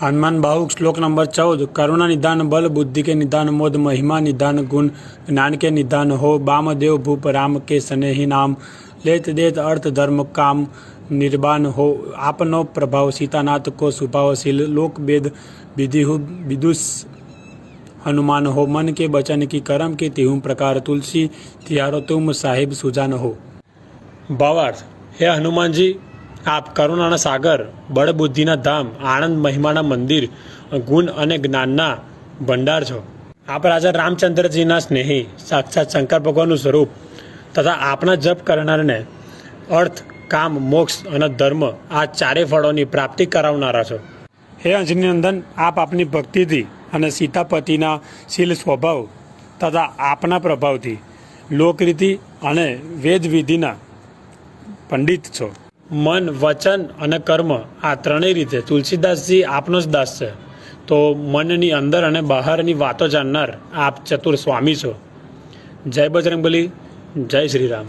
હનુમાન બાહુક શ્લોક નંબર ચૌદ, કરુણા નિધાન બલ, બુદ્ધિ કે નિધાન મોદ, મહિમા નિધાન ગુણ, જ્ઞાન કે નિધાન હો બામ દેવ ભૂપ, રામ કે સ્નેહી નામ, લેત દેત અર્થ ધર્મ કામ નિર્બાન હો, આપનો પ્રભાવ સીતાનાથ કો સુભાવશીલ લોકભેદ વિધિહુ વિદુષ હનુમાન હો, મન કે બચન કી કરમ કે તેહું પ્રકાર તુલસી તિયારો તુમ સાહેબ સુજાન હો. ભાવાર્થ હે હનુમાનજી આપ કરુણાના સાગર, બળબુદ્ધિના ધામ, આનંદ મહિમાના મંદિર, ગુણ અને જ્ઞાનના ભંડાર છો. આપ રાજા રામચંદ્રજીના સ્નેહી, સાક્ષાત શંકર ભગવાનનું સ્વરૂપ તથા આપના જપ કરનારને અર્થ, કામ, મોક્ષ અને ધર્મ આ ચારે ફળોની પ્રાપ્તિ કરાવનારા છો. હે અંજનીનંદન, આપ આપની ભક્તિથી અને સીતાપતિના શીલ સ્વભાવ તથા આપના પ્રભાવથી લોકરીતિ અને વેદ વિધિના પંડિત છો. મન, વચન અને કર્મ આ ત્રણેય રીતે. તુલસીદાસજી આપનો જ દાસ છે. તો મનની અંદર અને બહારની વાતો જાણનાર આપ ચતુર સ્વામી છો. જય બજરંગબલી, જય શ્રી રામ